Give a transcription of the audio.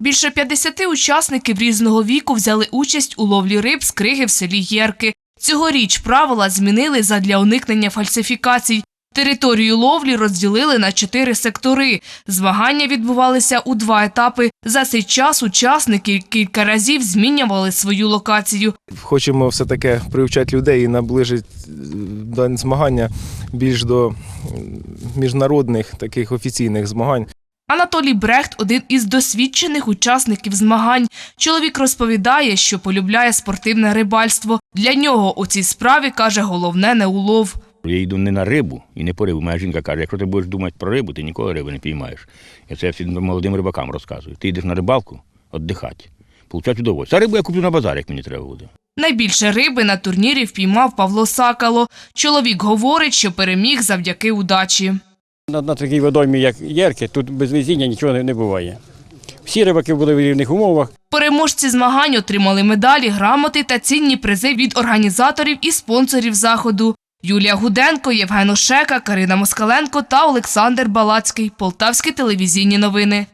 Більше 50 учасників різного віку взяли участь у ловлі риб з криги в селі Єрки. Цьогоріч правила змінили задля уникнення фальсифікацій. Територію ловлі розділили на чотири сектори. Змагання відбувалися у два етапи. За цей час учасники кілька разів змінювали свою локацію. Хочемо все-таки привчати людей і наближити е, змагання більш до міжнародних таких офіційних змагань. Анатолій Брехт один із досвідчених учасників змагань. Чоловік розповідає, що полюбляє спортивне рибальство. Для нього у цій справі каже головне не улов. Я йду не на рибу і не по рибу. Моя жінка каже, якщо ти будеш думати про рибу, ти ніколи риби не піймаєш. І це я всім молодим рибакам розказую. Ти йдеш на рибалку віддихати, получати удовольствие. А рибу я куплю на базар, як мені треба буде. Найбільше риби на турнірі впіймав Павло Сакало. Чоловік говорить, що переміг завдяки удачі. На, на такій водоймі, як Єрки, тут без везіння нічого не, не буває. Всі рибаки були в рівних умовах. Переможці змагань отримали медалі, грамоти та цінні призи від організаторів і спонсорів заходу. Юлія Гуденко, Євген Ошека, Карина Москаленко та Олександр Балацький. Полтавські телевізійні новини.